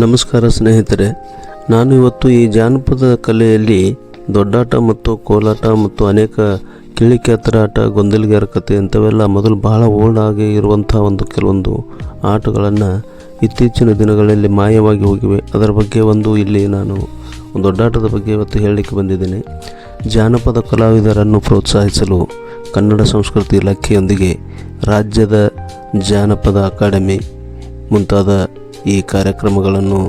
ನಮಸ್ಕಾರ ಸ್ನೇಹಿತರೆ, ನಾನು ಇವತ್ತು ಈ ಜಾನಪದ ಕಲೆಯಲ್ಲಿ ದೊಡ್ಡಾಟ ಮತ್ತು ಕೋಲಾಟ ಮತ್ತು ಅನೇಕ ಕಿಳಿಕ್ಯಾತರ ಆಟ, ಗೊಂದಲಿಗಾರ ಕತೆ ಇಂಥವೆಲ್ಲ ಮೊದಲು ಬಹಳ ಓಲ್ಡ್ ಆಗಿ ಇರುವಂಥ ಒಂದು ಕೆಲವೊಂದು ಆಟಗಳನ್ನು ಇತ್ತೀಚಿನ ದಿನಗಳಲ್ಲಿ ಮಾಯವಾಗಿ ಹೋಗಿವೆ. ಅದರ ಬಗ್ಗೆ ಒಂದು ಇಲ್ಲಿ ನಾನು ಒಂದು ದೊಡ್ಡಾಟದ ಬಗ್ಗೆ ಇವತ್ತು ಹೇಳಲಿಕ್ಕೆ ಬಂದಿದ್ದೇನೆ. ಜಾನಪದ ಕಲಾವಿದರನ್ನು ಪ್ರೋತ್ಸಾಹಿಸಲು ಕನ್ನಡ ಸಂಸ್ಕೃತಿ ಇಲಾಖೆಯೊಂದಿಗೆ ರಾಜ್ಯದ ಜಾನಪದ ಅಕಾಡೆಮಿ ಮುಂತಾದ ಈ ಕಾರ್ಯಕ್ರಮಗಳನ್ನು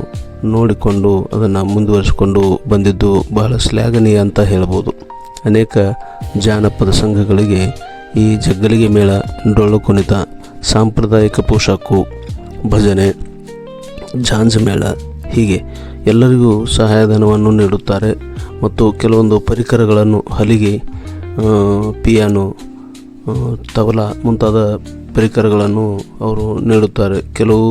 ನೋಡಿಕೊಂಡು ಅದನ್ನು ಮುಂದುವರಿಸಿಕೊಂಡು ಬಂದಿದ್ದು ಬಹಳ ಶ್ಲಾಘನೀಯ ಅಂತ ಹೇಳ್ಬೋದು. ಅನೇಕ ಜಾನಪದ ಸಂಘಗಳಿಗೆ ಈ ಜಗ್ಗಲಿಗೆ ಮೇಳ ಡೊಳ್ಳು ಕುಣಿತ ಸಾಂಪ್ರದಾಯಿಕ ಪೋಷಾಕು, ಭಜನೆ ಜಾಂಜ ಮೇಳ ಹೀಗೆ ಎಲ್ಲರಿಗೂ ಸಹಾಯಧನವನ್ನು ನೀಡುತ್ತಾರೆ ಮತ್ತು ಕೆಲವೊಂದು ಪರಿಕರಗಳನ್ನು ಹಲಿಗೆ ಪಿಯಾನು ತಬಲ ಮುಂತಾದ ಪರಿಕರಗಳನ್ನು ಅವರು ನೀಡುತ್ತಾರೆ. ಕೆಲವು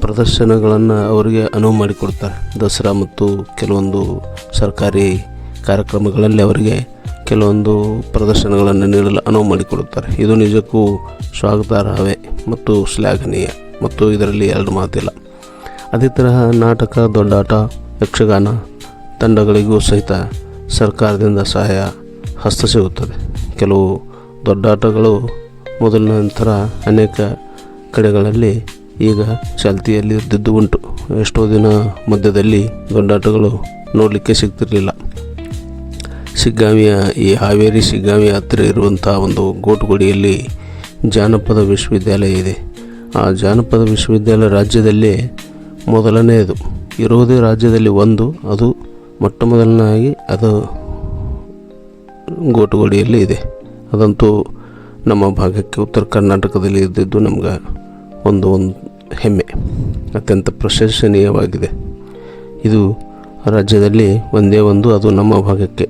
ಪ್ರದರ್ಶನಗಳನ್ನು ಅವರಿಗೆ ಅನುವು ಮಾಡಿಕೊಡ್ತಾರೆ. ದಸರಾ ಮತ್ತು ಕೆಲವೊಂದು ಸರ್ಕಾರಿ ಕಾರ್ಯಕ್ರಮಗಳಲ್ಲಿ ಅವರಿಗೆ ಕೆಲವೊಂದು ಪ್ರದರ್ಶನಗಳನ್ನು ನೀಡಲು ಅನುವು ಮಾಡಿಕೊಡುತ್ತಾರೆ. ಇದು ನಿಜಕ್ಕೂ ಸ್ವಾಗತಾರ್ಹವೇ ಮತ್ತು ಶ್ಲಾಘನೀಯ ಮತ್ತು ಇದರಲ್ಲಿ ಎರಡು ಮಾತಿಲ್ಲ. ಅದೇ ತರಹ ನಾಟಕ ದೊಡ್ಡಾಟ ಯಕ್ಷಗಾನ ತಂಡಗಳಿಗೂ ಸಹಿತ ಸರ್ಕಾರದಿಂದ ಸಹಾಯ ಹಸ್ತ ಸಿಗುತ್ತದೆ. ಕೆಲವು ದೊಡ್ಡಾಟಗಳು ಮೊದಲಿನ ನಂತರ ಅನೇಕ ಕಡೆಗಳಲ್ಲಿ ಈಗ ಚಾಲ್ತಿಯಲ್ಲಿ ಇದ್ದಿದ್ದು ಉಂಟು. ಎಷ್ಟೋ ದಿನ ಮಧ್ಯದಲ್ಲಿ ದೊಡ್ಡಾಟಗಳು ನೋಡಲಿಕ್ಕೆ ಸಿಗ್ತಿರಲಿಲ್ಲ. ಸಿಗ್ಗಾಮಿಯ, ಈ ಹಾವೇರಿ ಸಿಗ್ಗಾಮಿ ಹತ್ತಿರ ಇರುವಂಥ ಒಂದು ಗೋಟುಗುಡಿಯಲ್ಲಿ ಜಾನಪದ ವಿಶ್ವವಿದ್ಯಾಲಯ ಇದೆ. ಆ ಜಾನಪದ ವಿಶ್ವವಿದ್ಯಾಲಯ ರಾಜ್ಯದಲ್ಲೇ ಮೊದಲನೆಯದು. ಇರೋದೇ ರಾಜ್ಯದಲ್ಲಿ ಒಂದು, ಅದು ಮೊಟ್ಟ ಮೊದಲನಾಗಿ ಅದು ಗೋಟುಗುಡಿಯಲ್ಲಿ ಇದೆ. ಅದಂತೂ ನಮ್ಮ ಭಾಗಕ್ಕೆ ಉತ್ತರ ಕರ್ನಾಟಕದಲ್ಲಿ ಇದ್ದಿದ್ದು ನಮ್ಗೆ ಒಂದು ಒಂದು ಹೆಮ್ಮೆ. ಅತ್ಯಂತ ಪ್ರಶಂಸನೀಯವಾಗಿದೆ. ಇದು ರಾಜ್ಯದಲ್ಲಿ ಒಂದೇ ಒಂದು ಅದು ನಮ್ಮ ಭಾಗಕ್ಕೆ.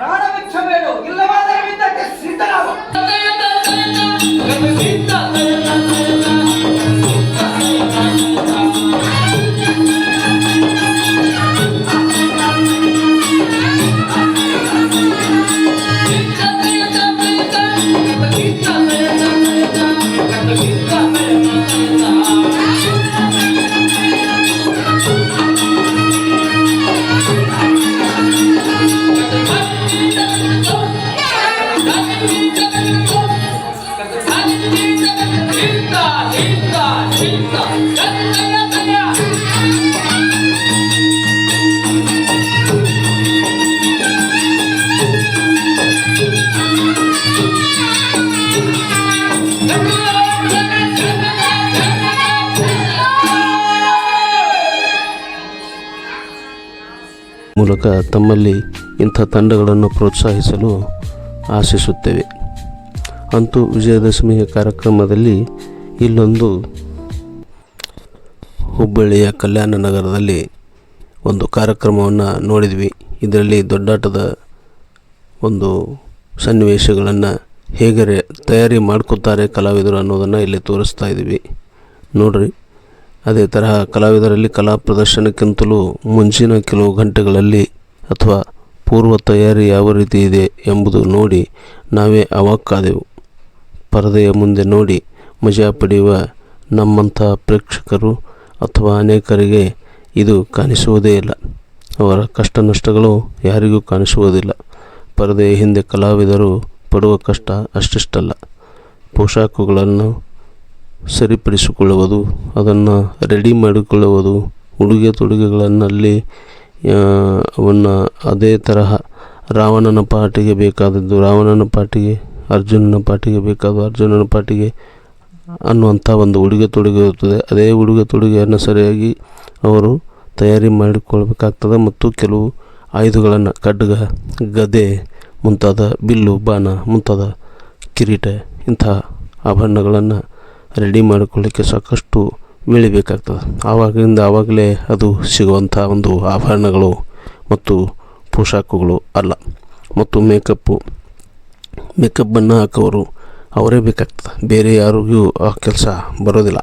ಪ್ರಾಣ ಮೂಲಕ ತಮ್ಮಲ್ಲಿ ಇಂಥ ತಂಡಗಳನ್ನು ಪ್ರೋತ್ಸಾಹಿಸಲು ಆಶಿಸುತ್ತೇವೆ. ಅಂತೂ ವಿಜಯದಶಮಿಯ ಕಾರ್ಯಕ್ರಮದಲ್ಲಿ ಇಲ್ಲೊಂದು ಹುಬ್ಬಳ್ಳಿಯ ಕಲ್ಯಾಣ ನಗರದಲ್ಲಿ ಒಂದು ಕಾರ್ಯಕ್ರಮವನ್ನು ನೋಡಿದ್ವಿ. ಇದರಲ್ಲಿ ದೊಡ್ಡಾಟದ ಒಂದು ಸನ್ನಿವೇಶಗಳನ್ನು ಹೇಗೆ ತಯಾರಿ ಮಾಡ್ಕೋತಾರೆ ಕಲಾವಿದರು ಅನ್ನೋದನ್ನು ಇಲ್ಲಿ ತೋರಿಸ್ತಾ ಇದ್ದೀವಿ. ನೋಡ್ರಿ. ಅದೇ ತರಹ ಕಲಾವಿದರಲ್ಲಿ ಕಲಾ ಪ್ರದರ್ಶನಕ್ಕಿಂತಲೂ ಮುಂಚಿನ ಕೆಲವು ಗಂಟೆಗಳಲ್ಲಿ ಅಥವಾ ಪೂರ್ವ ತಯಾರಿ ಯಾವ ರೀತಿ ಇದೆ ಎಂಬುದು ನೋಡಿ ನಾವೇ ಅವಾಕ್ಕಾದೆವು. ಪರದೆಯ ಮುಂದೆ ನೋಡಿ ಮಜಾ ಪಡೆಯುವ ನಮ್ಮಂಥ ಪ್ರೇಕ್ಷಕರು ಅಥವಾ ಅನೇಕರಿಗೆ ಇದು ಕಾಣಿಸುವುದೇ ಇಲ್ಲ. ಅವರ ಕಷ್ಟ ನಷ್ಟಗಳು ಯಾರಿಗೂ ಕಾಣಿಸುವುದಿಲ್ಲ. ಪರದೆಯ ಹಿಂದೆ ಕಲಾವಿದರು ಪಡುವ ಕಷ್ಟ ಅಷ್ಟಿಷ್ಟಲ್ಲ. ಪೋಷಾಕುಗಳನ್ನು ಸರಿಪಡಿಸಿಕೊಳ್ಳುವುದು, ಅದನ್ನು ರೆಡಿ ಮಾಡಿಕೊಳ್ಳುವುದು, ಉಡುಗೆ ತೊಡುಗೆಗಳನ್ನಲ್ಲಿ ಅವನ್ನು ಅದೇ ತರಹ ರಾವಣನ ಪಾಟಿಗೆ ಬೇಕಾದದ್ದು ರಾವಣನ ಪಾಟಿಗೆ, ಅರ್ಜುನನ ಪಾಟಿಗೆ ಬೇಕಾದ ಅರ್ಜುನನ ಪಾಟಿಗೆ ಅನ್ನುವಂಥ ಒಂದು ಉಡುಗೆ ತೊಡುಗೆ ಇರುತ್ತದೆ ಅದೇ ಉಡುಗೆ ತೊಡುಗೆಯನ್ನು ಸರಿಯಾಗಿ ಅವರು ತಯಾರಿ ಮಾಡಿಕೊಳ್ಬೇಕಾಗ್ತದೆ ಮತ್ತು ಕೆಲವು ಆಯುಧಗಳನ್ನು ಖಡ್ಗ ಗದೆ, ಮುಂತಾದ ಬಿಲ್ಲು, ಬಾಣ, ಮುಂತಾದ ಕಿರೀಟ ಇಂಥ ಆಭರಣಗಳನ್ನು ರೆಡಿ ಮಾಡಿಕೊಳ್ಳಿಕ್ಕೆ ಸಾಕಷ್ಟು ಬೇಕಾಗ್ತದೆ ಆವಾಗಿಂದ ಆವಾಗಲೇ ಅದು ಸಿಗುವಂಥ ಒಂದು ಆಭರಣಗಳು ಮತ್ತು ಪೋಷಾಕುಗಳು ಅಲ್ಲ. ಮತ್ತು ಮೇಕಪ್ಪು, ಮೇಕಪ್ಪನ್ನು ಹಾಕೋರು ಅವರೇ ಬೇಕಾಗ್ತದೆ. ಬೇರೆ ಯಾರಿಗೂ ಆ ಕೆಲಸ ಬರೋದಿಲ್ಲ.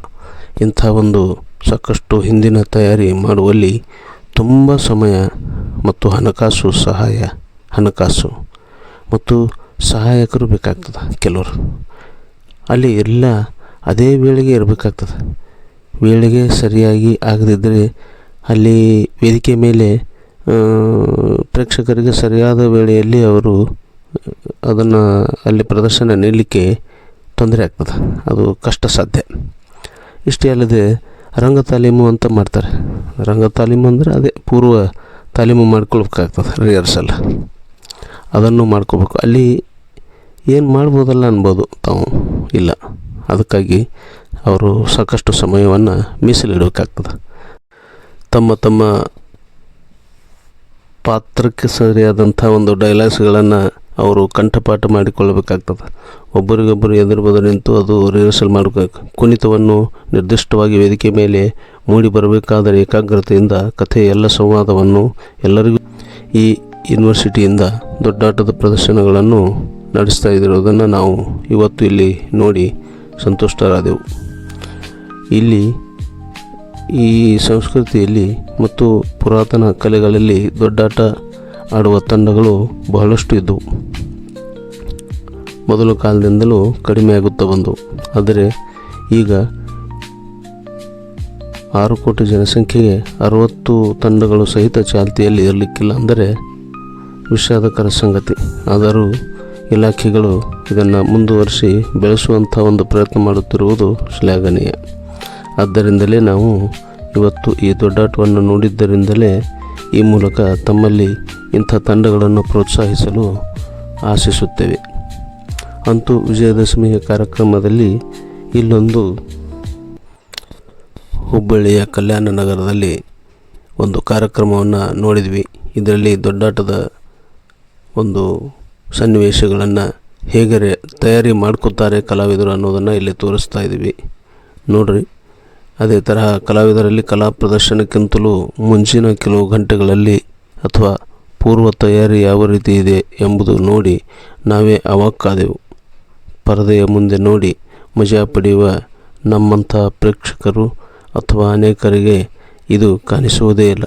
ಇಂಥ ಒಂದು ಸಾಕಷ್ಟು ಹಿಂದಿನ ತಯಾರಿ ಮಾಡುವಲ್ಲಿ ತುಂಬ ಸಮಯ ಮತ್ತು ಹಣಕಾಸು ಸಹಾಯ, ಹಣಕಾಸು ಮತ್ತು ಸಹಾಯಕರು ಬೇಕಾಗ್ತದೆ ಕೆಲವರು. ಅಲ್ಲಿ ಎಲ್ಲ ಅದೇ ವೇಳೆಗೆ ಇರಬೇಕಾಗ್ತದೆ. ವೇಳೆಗೆ ಸರಿಯಾಗಿ ಆಗದಿದ್ದರೆ ಅಲ್ಲಿ ವೇದಿಕೆ ಮೇಲೆ ಪ್ರೇಕ್ಷಕರಿಗೆ ಸರಿಯಾದ ವೇಳೆಯಲ್ಲಿ ಅವರು ಅದನ್ನು ಅಲ್ಲಿ ಪ್ರದರ್ಶನ ನೀಡಲಿಕ್ಕೆ ತೊಂದರೆ ಆಗ್ತದೆ. ಅದು ಕಷ್ಟ ಸಾಧ್ಯ. ಇಷ್ಟೇ ಅಲ್ಲದೆ ರಂಗ ತಾಲೀಮು ಅಂತ ಮಾಡ್ತಾರೆ. ರಂಗ ತಾಲೀಮು ಅಂದರೆ ಅದೇ ಪೂರ್ವ ತಾಲೀಮು ಮಾಡ್ಕೊಳ್ಬೇಕಾಗ್ತದೆ ರಿಹರ್ಸಲ್ ಅದನ್ನು ಮಾಡ್ಕೋಬೇಕು. ಅಲ್ಲಿ ಏನು ಮಾಡ್ಬೋದಲ್ಲ ಅನ್ಬೋದು ತಾವು. ಇಲ್ಲ. ಅದಕ್ಕಾಗಿ ಅವರು ಸಾಕಷ್ಟು ಸಮಯವನ್ನು ಮೀಸಲಿಡಬೇಕಾಗ್ತದೆ. ತಮ್ಮ ತಮ್ಮ ಪಾತ್ರಕ್ಕೆ ಸರಿಯಾದಂಥ ಒಂದು ಡೈಲಾಗ್ಸ್ಗಳನ್ನು ಅವರು ಕಂಠಪಾಠ ಮಾಡಿಕೊಳ್ಳಬೇಕಾಗ್ತದೆ. ಒಬ್ಬರಿಗೊಬ್ಬರು ಎದುರು ಬದುರು ನಿಂತು ಅದು ರಿಹರ್ಸಲ್ ಮಾಡಬೇಕು. ಕುಣಿತವನ್ನು ನಿರ್ದಿಷ್ಟವಾಗಿ ವೇದಿಕೆ ಮೇಲೆ ಮೂಡಿ ಬರಬೇಕಾದರೆ ಏಕಾಗ್ರತೆಯಿಂದ ಕಥೆ ಎಲ್ಲ ಸಂವಾದವನ್ನು ಎಲ್ಲರಿಗೂ ಈ ಯೂನಿವರ್ಸಿಟಿಯಿಂದ ದೊಡ್ಡಾಟದ ಪ್ರದರ್ಶನಗಳನ್ನು ನಡೆಸ್ತಾ ಇದ್ದಿರೋದನ್ನು ನಾವು ಇವತ್ತು ಇಲ್ಲಿ ನೋಡಿ ಸಂತುಷ್ಟರಾದೆವು. ಇಲ್ಲಿ ಈ ಸಂಸ್ಕೃತಿಯಲ್ಲಿ ಮತ್ತು ಪುರಾತನ ಕಲೆಗಳಲ್ಲಿ ದೊಡ್ಡಾಟ ಆಡುವ ತಂಡಗಳು ಬಹಳಷ್ಟು ಇದ್ದವು. ಮೊದಲು ಕಾಲದಿಂದಲೂ ಕಡಿಮೆಯಾಗುತ್ತಾ ಬಂದವು ಆದರೆ ಈಗ ಆರು ಕೋಟಿ ಜನಸಂಖ್ಯೆಗೆ ಅರವತ್ತು ತಂಡಗಳು ಸಹಿತ ಚಾಲ್ತಿಯಲ್ಲಿ ಇರಲಿಕ್ಕಿಲ್ಲ ಅಂದರೆ ವಿಷಾದಕರ ಸಂಗತಿ. ಆದರೂ ಇಲಾಖೆಗಳು ಇದನ್ನು ಮುಂದುವರಿಸಿ ಬೆಳೆಸುವಂಥ ಒಂದು ಪ್ರಯತ್ನ ಮಾಡುತ್ತಿರುವುದು ಶ್ಲಾಘನೀಯ. ಆದ್ದರಿಂದಲೇ ನಾವು ಇವತ್ತು ಈ ದೊಡ್ಡಾಟವನ್ನು ನೋಡಿದ್ದರಿಂದಲೇ ಈ ಮೂಲಕ ತಮ್ಮಲ್ಲಿ ಇಂಥ ತಂಡಗಳನ್ನು ಪ್ರೋತ್ಸಾಹಿಸಲು ಆಶಿಸುತ್ತೇವೆ. ಅಂತೂ ವಿಜಯದಶಮಿಯ ಕಾರ್ಯಕ್ರಮದಲ್ಲಿ ಇಲ್ಲೊಂದು ಹುಬ್ಬಳ್ಳಿಯ ಕಲ್ಯಾಣ ನಗರದಲ್ಲಿ ಒಂದು ಕಾರ್ಯಕ್ರಮವನ್ನು ನೋಡಿದ್ವಿ. ಇದರಲ್ಲಿ ದೊಡ್ಡಾಟದ ಒಂದು ಸನ್ನಿವೇಶಗಳನ್ನು ಹೇಗೆ ತಯಾರಿ ಮಾಡ್ಕೋತಾರೆ ಕಲಾವಿದರು ಅನ್ನೋದನ್ನು ಇಲ್ಲಿ ತೋರಿಸ್ತಾ ಇದ್ದೀವಿ. ನೋಡ್ರಿ, ಅದೇ ತರಹ ಕಲಾವಿದರಲ್ಲಿ ಕಲಾ ಪ್ರದರ್ಶನಕ್ಕಿಂತಲೂ ಮುಂಚಿನ ಕೆಲವು ಗಂಟೆಗಳಲ್ಲಿ ಅಥವಾ ಪೂರ್ವ ತಯಾರಿ ಯಾವ ರೀತಿ ಇದೆ ಎಂಬುದು ನೋಡಿ ನಾವೇ ಅವಾಕ್ಕಾದೆವು ಪರದೆಯ ಮುಂದೆ ನೋಡಿ ಮಜಾ ಪಡೆಯುವ ನಮ್ಮಂಥ ಪ್ರೇಕ್ಷಕರು ಅಥವಾ ಅನೇಕರಿಗೆ ಇದು ಕಾಣಿಸುವುದೇ ಇಲ್ಲ.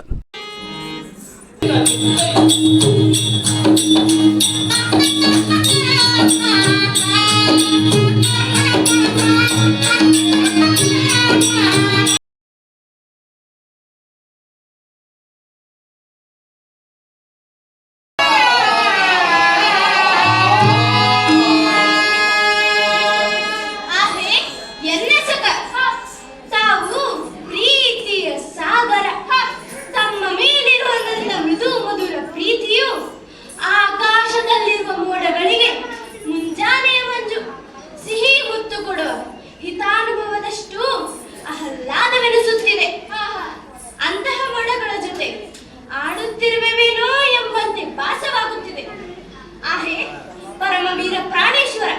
ವೀರ ಪ್ರಾಣೇಶ್ವರ.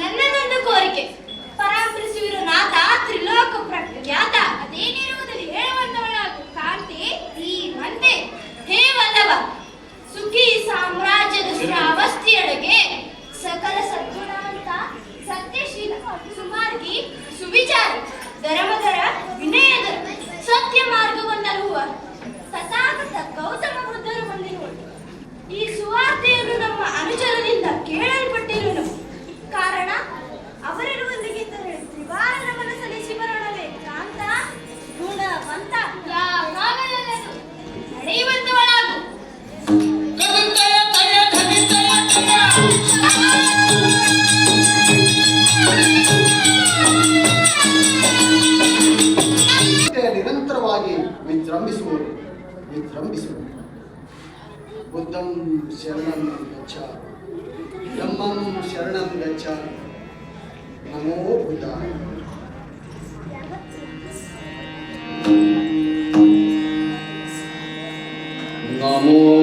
ನನ್ನದೊಂದು ಕೋರಿಕೆ. ಪರಾಂಬರಿಸುವಿರು ನಾಥ, ತ್ರಿಲೋಕ ಪ್ರಖ್ಯಾತ, ಅದೇನಿರುವುದಲ್ಲಿ ಹೇಳುವಂತವಳಾಗು ಕಾಂತಿ ಧೀಮಂತೆ ಹೇ ವಲ್ಲಭ ಸುಖಿ ಸಾಮ್ರಾಜ್ಯದ ಶ್ರಾವಸ್ತಿಯೊಳಗೆ ಸಕಲ ಸದ್ಗುಣವಂತ ಸತ್ಯಶೀಲ, ಸುಮಾರ್ಗಿ, ಸುವಿಚಾರಿ, ಧರ್ಮಧರ, ವಿನಯಧರ ಸತ್ಯ ಮಾರ್ಗವನ್ನರುವ Yeah. Oh.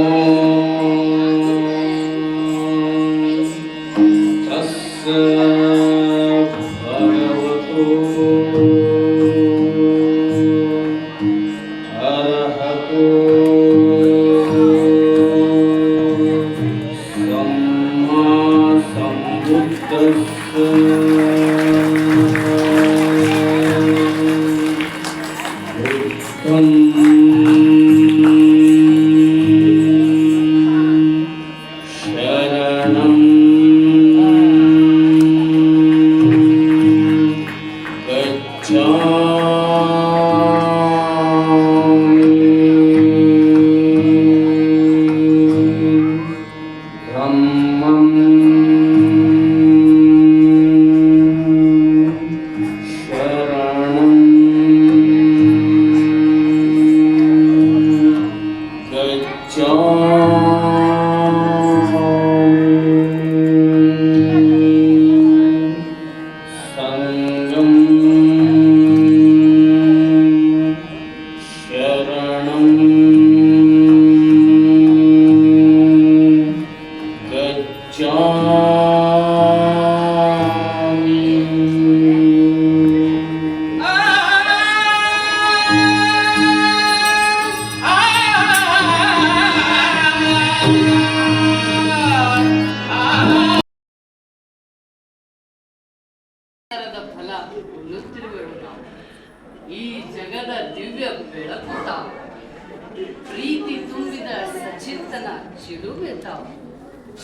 Shana.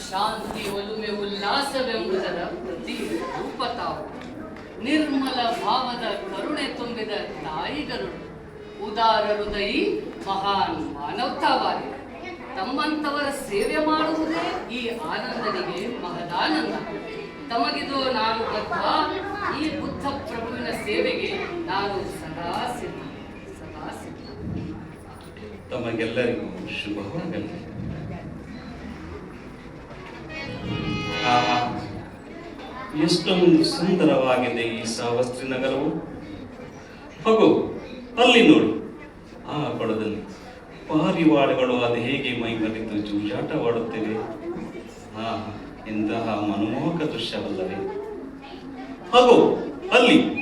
ಶಾಂತಿ, ಒಲುಮೆ ಉಲ್ಲಾಸವೆಂಬುದರ ಪ್ರತಿ ರೂಪ ತಾವು. ನಿರ್ಮಲ ಭಾವದ ಕರುಣೆ ತುಂಬಿದ ತಾಯಿಗರುಳು ಉದಾರ ಹೃದಯಿ ಮಹಾನ್ ಮಾನವತಾವಾದಿ. ತಮ್ಮಂತವರ ಸೇವೆ ಮಾಡುವುದೇ ಈ ಆನಂದನಿಗೆ ಮಹದಾನಂದ. ತಮಗಿದು ನಾನು ಬದ್ಧ ಈ ಬುದ್ಧ ಪ್ರಭುವಿನ ಸೇವೆಗೆ ನಾನು ಸದಾ ಸಿದ್ಧ ಸದಾ ಸಿದ್ಧ. ತಮಗೆಲ್ಲರಿಗೂ ಶುಭವಾಗಲಿ ಆಹಾ ಎಷ್ಟೊಂದು ಸುಂದರವಾಗಿದೆ ಈ ಸಾವಸ್ತ್ರಿ ನಗರವು. ಹೋಗು, ಅಲ್ಲಿ ನೋಡು. ಆ ಕೊಳದಲ್ಲಿ ಪಾರಿವಾಳಗಳು ಅದು ಹೇಗೆ ಮೈ ಮರೆತು ಜೂಜಾಟವಾಡುತ್ತಿವೆ. ಆ ಎಂತಹ ಮನಮೋಹಕ ದೃಶ್ಯವಲ್ಲವೇ. ಹಾಗೂ, ಅಲ್ಲಿ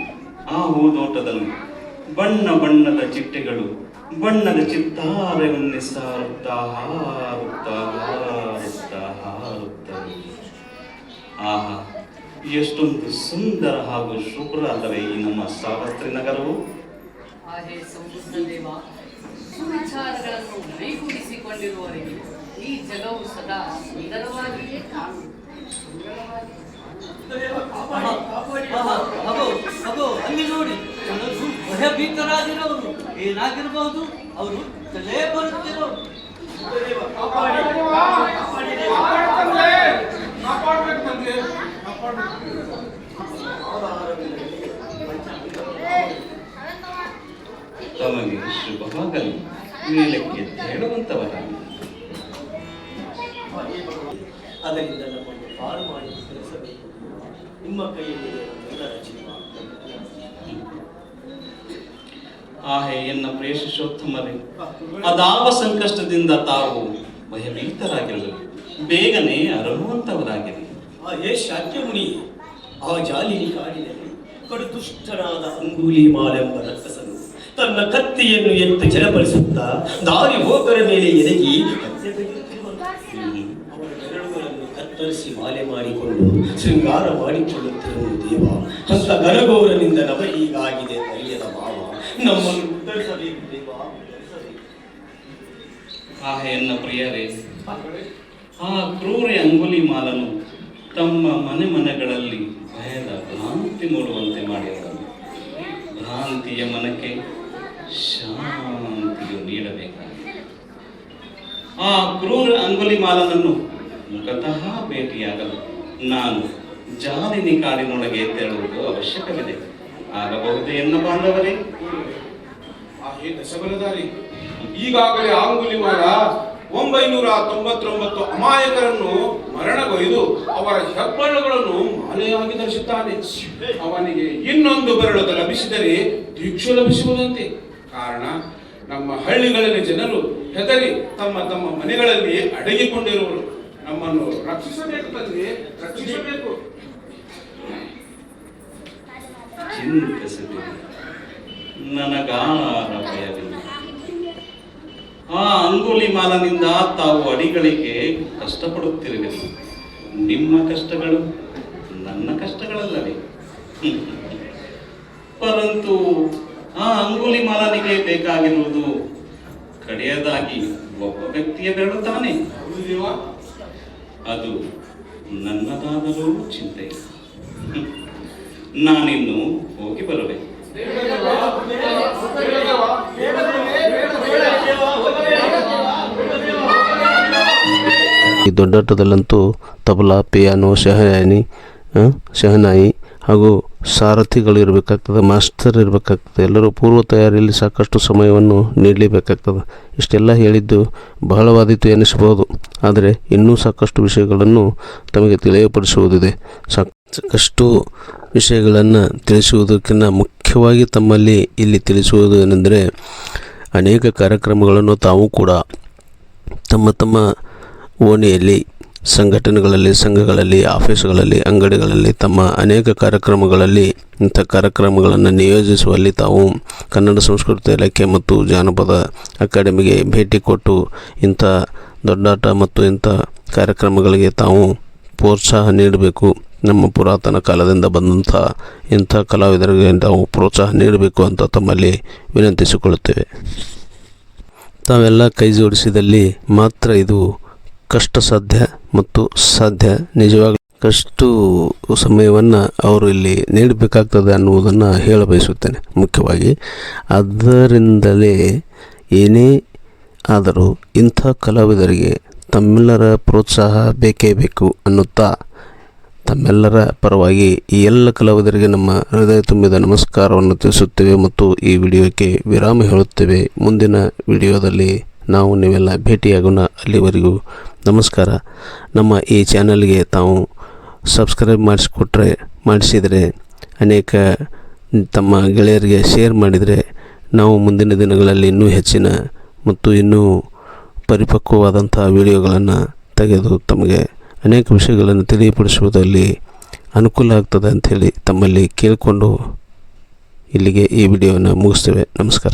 ಆ ಹೂದೋಟದಲ್ಲಿ ಬಣ್ಣ ಬಣ್ಣದ ಚಿಟ್ಟೆಗಳು, ಬಣ್ಣದ ಚಿತ್ತಾರವನ್ನೇ ಸಾರುತ್ತಾ ಹಾರುತ್ತಾ ಆಹಾ ಎಷ್ಟೊಂದು ಸುಂದರ ಹಾಗೂ ಶುಭ್ರ ಅಲ್ಲವೇ ಈ ನಮ್ಮ ಸಾವಸ್ತ್ರಿ ನಗರವು ಹಾಗೆ ಸಮುದ್ರ ದೇವ ಸುವಿಚಾರಗಳನ್ನು ಮೈಗೂಡಿಸಿಕೊಂಡಿರುವವರಿಗೆ ಈ ಜಗವು ಸದಾ ಸುಂದರವಾಗಿಯೇ ಅಲ್ಲಿ ನೋಡಿ ಕೆಲವರು ಭಯಭೀತರಾಗಿರೋರು ಏನಾಗಿರಬಹುದು ಅವರು ತಲೆ ಬರುತ್ತಿರೋರು ತಮಗೆ ಶುಭವಾಗಲಿ. ಮೇಲಕ್ಕೆ ಹೇಳುವಂತವರಾಗಿ ಅದರಿಂದ ನಮ್ಮನ್ನು ಪಾರು ಮಾಡಿ ತಿಳಿಸಬೇಕು ನಿಮ್ಮ ಕೈಯಲ್ಲಿ ನಮ್ಮೆಲ್ಲರ ಜೀವ ಆಹೆ ಎನ್ನ ಪ್ರಿಯ ಶಿಶೋತ್ತಮರೇ ಅದಾವ ಸಂಕಷ್ಟದಿಂದ ತಾವು ಭಯಭೀತರಾಗಿರಲು. ಬೇಗನೆ ಅರಳುವಂತವರಾಗಿರಿ ಆ ಅದೇ ಶಾಕ್ಯಮುನಿ ಆ ಜಾಲಿನಿ ಕಾಡಿನಲ್ಲಿ ಕಡು ದುಷ್ಟನಾದ ಅಂಗೂಲಿ ಮಾಲೆಂಬ ರಕ್ಕಸನು ತನ್ನ ಕತ್ತಿಯನ್ನು ಎತ್ತು ಜಲಪಡಿಸುತ್ತಾ ದಾರಿ ಹೋಗರ ಮೇಲೆ ಅವರ ಬೆರಳುಗಳನ್ನು ಕತ್ತರಿಸಿ ಮಾಲೆ ಮಾಡಿಕೊಂಡು ಶೃಂಗಾರ ಮಾಡಿಕೊಳ್ಳುತ್ತಿರುವ ದೇವ. ಅಂತ ಗನಗೋರನಿಂದ ನವ ಈಗಾಗಿದೆ ತಯ್ಯದ ಭಾವ. ನಮ್ಮನ್ನು ಉದ್ಧರಿಸಬೇಕು ದೇವ ಉದ್ಧರಿಸಬೇಕು ಆಹೆ ಎನ್ನ ಪ್ರಿಯರೇ ಆ ಕ್ರೂರಿ ಅಂಗುಲಿ ಮಾಲನು ತಮ್ಮ ಮನೆ ಮನೆಗಳಲ್ಲಿ ಭಯದ ಭ್ರಾಂತಿ ಮೂಡುವಂತೆ ಮಾಡಿದನು. ಭ್ರಾಂತಿಯ ಮನಕ್ಕೆ ಶಾಂತಿಯು ನೀಡಬೇಕಾಗಿದೆ. ಆ ಕ್ರೂರ ಅಂಗುಲಿ ಮಾಲನನ್ನು ಮುಖತಃ ಭೇಟಿಯಾಗಲು ನಾನು ಜಾಲಿನಿ ಕಾಡಿನೊಳಗೆ ತೆರಳುವುದು ಅವಶ್ಯಕವಿದೆ. ಆಗಬಹುದೇ ಎನ್ನ ಬಾಂಧವರೇ ಆ ದಶಬಲಧಾರಿ ಈಗಾಗಲೇ ಆಂಗುಲಿಮಾಲ ಒಂಬೈನೂರ ತೊಂಬತ್ತೊಂಬತ್ತು ಅಮಾಯಕರನ್ನು ಮರಣಗೊಯ್ದು ಅವರ ಹೆಬ್ಬಣ್ಣಗಳನ್ನು ಮಾಲೆಯಾಗಿ ಧರಿಸುತ್ತಾನೆ. ಅವನಿಗೆ ಇನ್ನೊಂದು ಬೆರಳು ಲಭಿಸಿದರೆ ದೀಕ್ಷೆ ಲಭಿಸುವುದಂತೆ. ಕಾರಣ, ನಮ್ಮ ಹಳ್ಳಿಗಳಲ್ಲಿ ಜನರು ಹೆದರಿ ತಮ್ಮ ತಮ್ಮ ಮನೆಗಳಲ್ಲಿ ಅಡಗಿಕೊಂಡಿರುವರು. ನಮ್ಮನ್ನು ರಕ್ಷಿಸಬೇಕು ತಂದೆ, ರಕ್ಷಿಸಬೇಕು. ನನಗಾನ ಭಯವಿಲ್ಲ ಆ ಅಂಗುಲಿ ಮಾಲನಿಂದ ತಾವು ಅಡಿಗಳಿಗೆ ಕಷ್ಟಪಡುತ್ತಿರುವಿರಿ ನಿಮ್ಮ ಕಷ್ಟಗಳು ನನ್ನ ಕಷ್ಟಗಳಲ್ಲವೇ. ಪರಂತು ಆ ಅಂಗುಲಿ ಮಾಲನಿಗೆ ಬೇಕಾಗಿರುವುದು ಕಡೆಯದಾಗಿ ಒಬ್ಬ ವ್ಯಕ್ತಿಯ ಬೆರಳು ತಾನೆ ಅದು ನನ್ನದಾದರೂ ಚಿಂತೆ. ನಾನಿನ್ನು ಹೋಗಿ ಬರಬೇಕು ಈ ದೊಡ್ಡಾಟದಲ್ಲಂತೂ ತಬಲಾ, ಪಿಯಾನೋ ಶಹನಾಯಿ ಶಹನಾಯಿ ಹಾಗೂ ಸಾರಥಿಗಳು ಇರಬೇಕಾಗ್ತದೆ, ಮಾಸ್ಟರ್ ಇರಬೇಕಾಗ್ತದೆ. ಎಲ್ಲರೂ ಪೂರ್ವ ತಯಾರಿಯಲ್ಲಿ ಸಾಕಷ್ಟು ಸಮಯವನ್ನು ನೀಡಲೇಬೇಕಾಗ್ತದೆ. ಇಷ್ಟೆಲ್ಲ ಹೇಳಿದ್ದು ಬಹಳವಾದೀತು ಎನಿಸಬಹುದು. ಆದರೆ ಇನ್ನೂ ಸಾಕಷ್ಟು ವಿಷಯಗಳನ್ನು ತಮಗೆ ತಿಳಿಯಪಡಿಸುವುದಿದೆ. ಸಾಕ್- ಸಾಕಷ್ಟು ವಿಷಯಗಳನ್ನು ತಿಳಿಸುವುದಕ್ಕಿಂತ ಮುಖ್ಯವಾಗಿ ತಮ್ಮಲ್ಲಿ ಇಲ್ಲಿ ತಿಳಿಸುವುದು ಏನೆಂದರೆ, ಅನೇಕ ಕಾರ್ಯಕ್ರಮಗಳನ್ನು ತಾವು ಕೂಡ ತಮ್ಮ ತಮ್ಮ ಓಣಿಯಲ್ಲಿ, ಸಂಘಟನೆಗಳಲ್ಲಿ, ಸಂಘಗಳಲ್ಲಿ, ಆಫೀಸ್ಗಳಲ್ಲಿ, ಅಂಗಡಿಗಳಲ್ಲಿ, ತಮ್ಮ ಅನೇಕ ಕಾರ್ಯಕ್ರಮಗಳಲ್ಲಿ, ಇಂಥ ಕಾರ್ಯಕ್ರಮಗಳನ್ನು ನಿಯೋಜಿಸುವಲ್ಲಿ ತಾವು ಕನ್ನಡ ಸಂಸ್ಕೃತಿ ಇಲಾಖೆ ಮತ್ತು ಜಾನಪದ ಅಕಾಡೆಮಿಗೆ ಭೇಟಿ ಕೊಟ್ಟು ಇಂಥ ದೊಡ್ಡಾಟ ಮತ್ತು ಇಂಥ ಕಾರ್ಯಕ್ರಮಗಳಿಗೆ ತಾವು ಪ್ರೋತ್ಸಾಹ ನೀಡಬೇಕು. ನಮ್ಮ ಪುರಾತನ ಕಾಲದಿಂದ ಬಂದಂಥ ಇಂಥ ಕಲಾವಿದರಿಗೆ ನಾವು ಪ್ರೋತ್ಸಾಹ ನೀಡಬೇಕು ಅಂತ ತಮ್ಮಲ್ಲಿ ವಿನಂತಿಸಿಕೊಳ್ಳುತ್ತೇವೆ. ತಾವೆಲ್ಲ ಕೈ ಜೋಡಿಸಿದಲ್ಲಿ ಮಾತ್ರ ಇದು ಕಷ್ಟ ಸಾಧ್ಯ ಮತ್ತು ಸಾಧ್ಯ. ನಿಜವಾಗ್ಲೂ ಕಷ್ಟು ಸಮಯವನ್ನು ಅವರು ಇಲ್ಲಿ ನೀಡಬೇಕಾಗ್ತದೆ ಅನ್ನುವುದನ್ನು ಹೇಳ ಬಯಸುತ್ತೇನೆ ಮುಖ್ಯವಾಗಿ. ಅದರಿಂದಲೇ ಏನೇ ಆದರೂ ಇಂಥ ಕಲಾವಿದರಿಗೆ ತಮ್ಮೆಲ್ಲರ ಪ್ರೋತ್ಸಾಹ ಬೇಕೇ ಬೇಕು ಅನ್ನುತ್ತಾ? ತಮ್ಮೆಲ್ಲರ ಪರವಾಗಿ ಈ ಎಲ್ಲ ಕಲಾವಿದರಿಗೆ ನಮ್ಮ ಹೃದಯ ತುಂಬಿದ ನಮಸ್ಕಾರವನ್ನು ತಿಳಿಸುತ್ತೇವೆ ಮತ್ತು ಈ ವಿಡಿಯೋಕ್ಕೆ ವಿರಾಮ ಹೇಳುತ್ತೇವೆ. ಮುಂದಿನ ವಿಡಿಯೋದಲ್ಲಿ ನಾವು ನೀವೆಲ್ಲ ಭೇಟಿಯಾಗೋಣ ಅಲ್ಲಿವರೆಗೂ ನಮಸ್ಕಾರ. ನಮ್ಮ ಈ ಚಾನಲ್ಗೆ ತಾವು ಸಬ್ಸ್ಕ್ರೈಬ್ ಮಾಡಿಸಿಕೊಟ್ರೆ, ಮಾಡಿಸಿದರೆ, ಅನೇಕ ತಮ್ಮ ಗೆಳೆಯರಿಗೆ ಶೇರ್ ಮಾಡಿದರೆ, ನಾವು ಮುಂದಿನ ದಿನಗಳಲ್ಲಿ ಇನ್ನೂ ಹೆಚ್ಚಿನ ಮತ್ತು ಇನ್ನೂ ಪರಿಪಕ್ವವಾದಂಥ ವಿಡಿಯೋಗಳನ್ನು ತೆಗೆದು ತಮಗೆ ಅನೇಕ ವಿಷಯಗಳನ್ನು ತಿಳಿಯಪಡಿಸುವುದರಲ್ಲಿ ಅನುಕೂಲ ಆಗ್ತದೆ ಅಂಥೇಳಿ ತಮ್ಮಲ್ಲಿ ಕೇಳಿಕೊಂಡು ಇಲ್ಲಿಗೆ ಈ ವಿಡಿಯೋವನ್ನು ಮುಗಿಸ್ತೇವೆ. ನಮಸ್ಕಾರ.